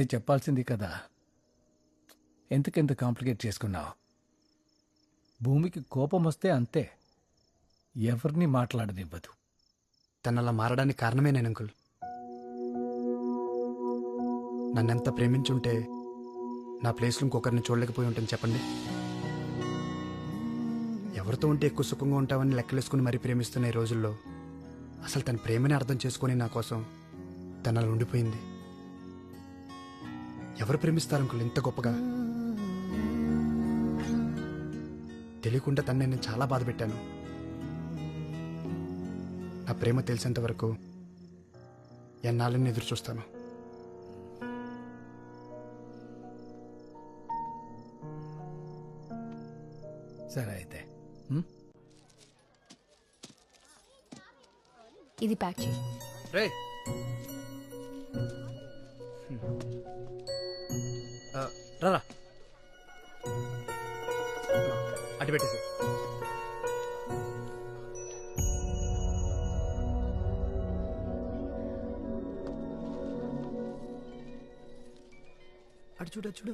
అదే చెప్పాల్సింది కదా. ఎంతకెంత కాంప్లికేట్ చేసుకున్నావు? భూమికి కోపం వస్తే అంతే. ఎవరిని మాట్లాడనివ్వదు. తనలా మారడానికి కారణమే నేను అంకుల్. నన్నెంత ప్రేమించుంటే నా ప్లేస్లో ఇంకొకరిని చూడలేకపోయి ఉంటుంది చెప్పండి. ఎవరితో ఉంటే ఎక్కువ సుఖంగా ఉంటామని లెక్కలేసుకుని మరీ ప్రేమిస్తున్న ఈ రోజుల్లో అసలు తన ప్రేమని అర్థం చేసుకొని నా కోసం తను ఉండిపోయింది. ఎవరు ప్రేమిస్తారు అంకుల్? ఇంత గొప్పగా? తెలియకుండా తను నేను చాలా బాధ పెట్టాను. నా ప్రేమ తెలిసేంత వరకు ఎన్నాళ్ళని ఎదురు చూస్తాను సరే అయితే? ఇది ప్యాక్ చేయి. రే రారా. అటు పెట్టేసి. అటు చూడు అటు చూడు.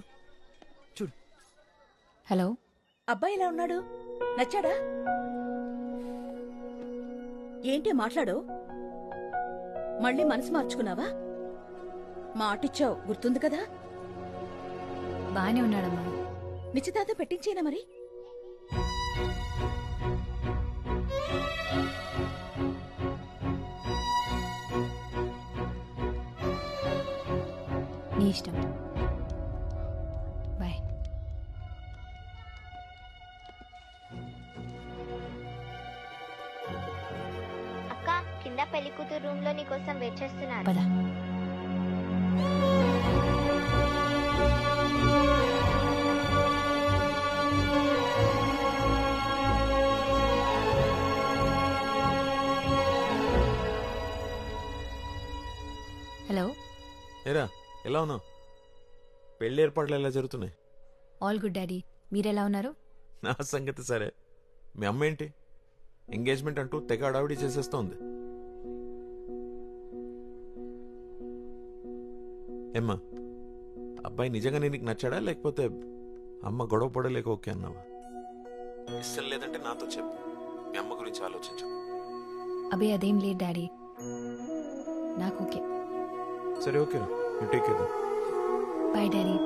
చూడు. హలో? అబ్బాయి ఎలా ఉన్నాడు? నచ్చాడా? ఏంటి మాట్లాడు? మళ్ళీ మనసు మార్చుకున్నావా? మాటిచ్చావు గుర్తుంది కదా? బాగానే ఉన్నాడమ్మా. నిశ్చితార్థం పెట్టించేనా మరి? నీ ఇష్టం. బాయ్. అక్క కింద పెళ్ళి కూతురు రూమ్లో నీకోసం వెయిట్ చేస్తున్నారు పద. ఏరా ఎలా ఉన్నావు? పెళ్ళి ఏర్పాట్లు ఎలా జరుగుతున్నాయి? All good daddy. మీరెలా ఉన్నారు? నా సంగతి సరే. మీ అమ్మ ఏంటి? ఎంగేజ్మెంట్ అంటూ తెగ అడావిడి చేసేస్తోంది. ఏమ్మా అబ్బాయి నిజంగా నీకు నచ్చాడా లేకపోతే అమ్మ గొడవ పడలేక ఓకే అన్నావా? ఇష్టం లేదంటే నాతో చెప్పు. మీ అమ్మ గురించి ఆలోచించు. అబే అదేం లేదు డాడీ. నాకు ఓకే. సరే okay. You take care bye daddy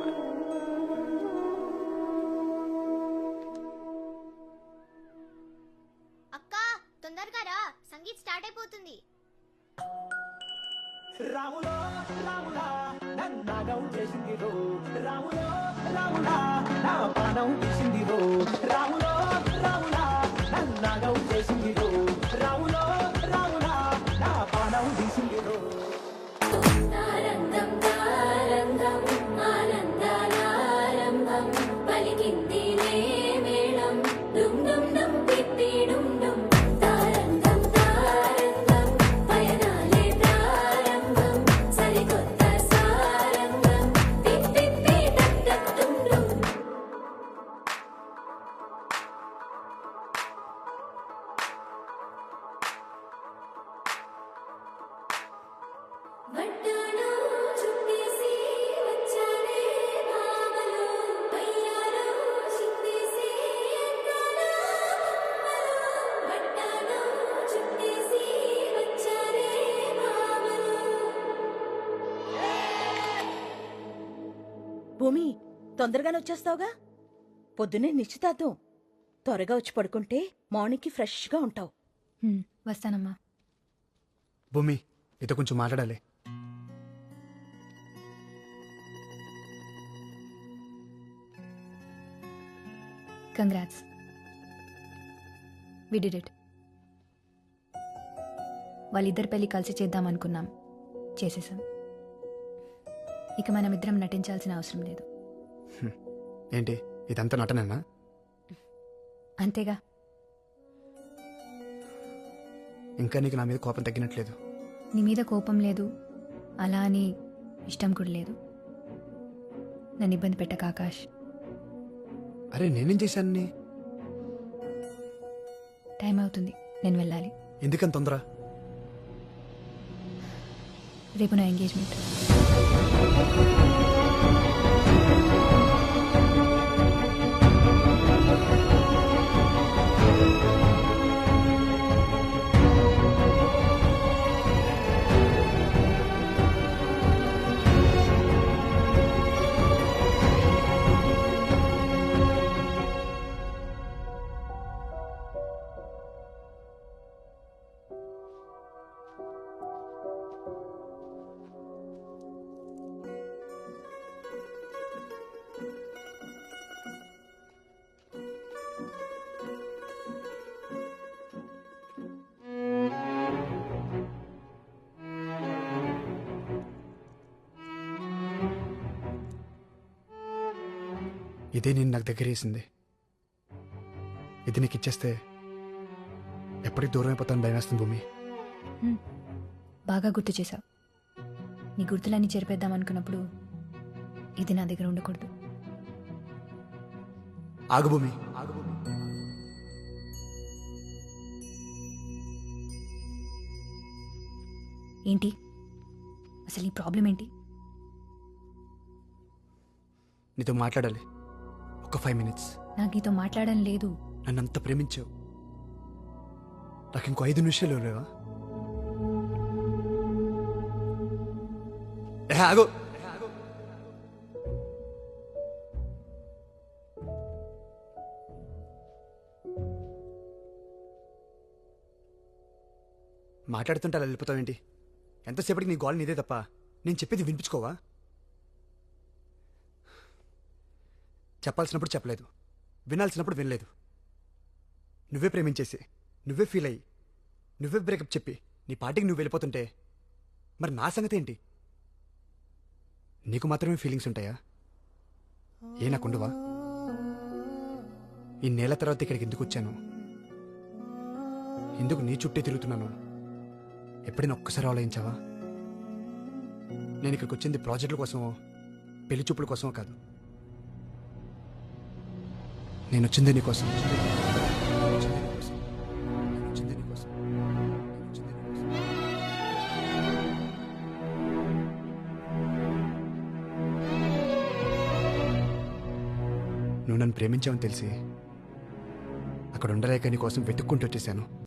అక్క తొందరగా రా. సంగీత్ స్టార్ట్ అయిపోతుంది. రాములో రాములా నన్నగం చేసింది రో. రాములో రాములా నా ప్రాణం తీసింది రో. రాములా భూమి తొందరగానే వచ్చేస్తావుగా? పొద్దున్నే నిశ్చితార్థం. త్వరగా వచ్చి పడుకుంటే మార్నింగ్కి ఫ్రెష్గా ఉంటావు. వస్తానమ్మా. భూమి మీతో కొంచెం మాట్లాడాలి. కంగ్రాట్స్ వి డిడ్ ఇట్ వాళ్ళిద్దరి పెళ్ళి కలిసి చేద్దాం అనుకున్నాం చేసేసాం. ఇక మనం ఇద్దరం నటించాల్సిన అవసరం లేదు. ఏంటి? ఇదంతా నటనేనా? అంతేగా. ఇంకా నీకు నా మీద కోపం తగ్గినట్లేదు. నీ మీద కోపం లేదు. అలా అని ఇష్టం కూడా లేదు. నన్ను ఇబ్బంది పెట్టక ఆకాష్. అరే నేనేం చేశాను? టైం అవుతుంది. నేను వెళ్ళాలి. ఎందుకని తొందర? రేపు నా ఎంగేజ్మెంట్. ఇదే నేను నాకు దగ్గరేసింది. ఇది నీకు ఇచ్చేస్తే ఎప్పటికి దూరం అయిపోతాను భయం వేస్తుంది భూమి. బాగా గుర్తు చేశావు. నీ గుర్తులన్నీ చెరిపేద్దాం అనుకున్నప్పుడు ఇది నా దగ్గర ఉండకూడదు. ఆగు భూమి. ఆగు భూమి ఏంటి? అసలు ఈ ప్రాబ్లం ఏంటి? నీతో మాట్లాడాలి. ఒక ఫైవ్ మినిట్స్ నాకు నీతో మాట్లాడడం లేదు. నన్ను అంత ప్రేమించావు. నాకు ఇంకో ఐదు నిమిషాలు లేవా? ఆగు. మాట్లాడుతుంటే అలా వెళ్ళిపోతావేంటి? ఎంతసేపటికి నీ గోల్ నీదే తప్ప? నేను చెప్పేది వినిపించుకోవా? చెప్పాల్సినప్పుడు చెప్పలేదు. వినాల్సినప్పుడు వినలేదు. నువ్వే ప్రేమించేసి నువ్వే ఫీల్ అయ్యి నువ్వే బ్రేకప్ చెప్పి నీ పార్టీకి నువ్వు వెళ్ళిపోతుంటే మరి నా సంగతి ఏంటి? నీకు మాత్రమే ఫీలింగ్స్ ఉంటాయా? ఏ నాకుండవా ఈ నేల తర్వాత ఇక్కడికి ఎందుకు వచ్చాను? ఎందుకు నీ చుట్టే తిరుగుతున్నాను? ఎప్పుడైనా ఒక్కసారి ఆలోచించావా? నేను ఇక్కడికి వచ్చింది ప్రాజెక్టుల కోసమో పెళ్ళి చూపుల కోసమో కాదు. నేను వచ్చింది నీకోసం నువ్వు నన్ను ప్రేమించావని తెలిసి అక్కడ ఉండలేక నీ కోసం వెతుక్కుంటూ వచ్చేసాను.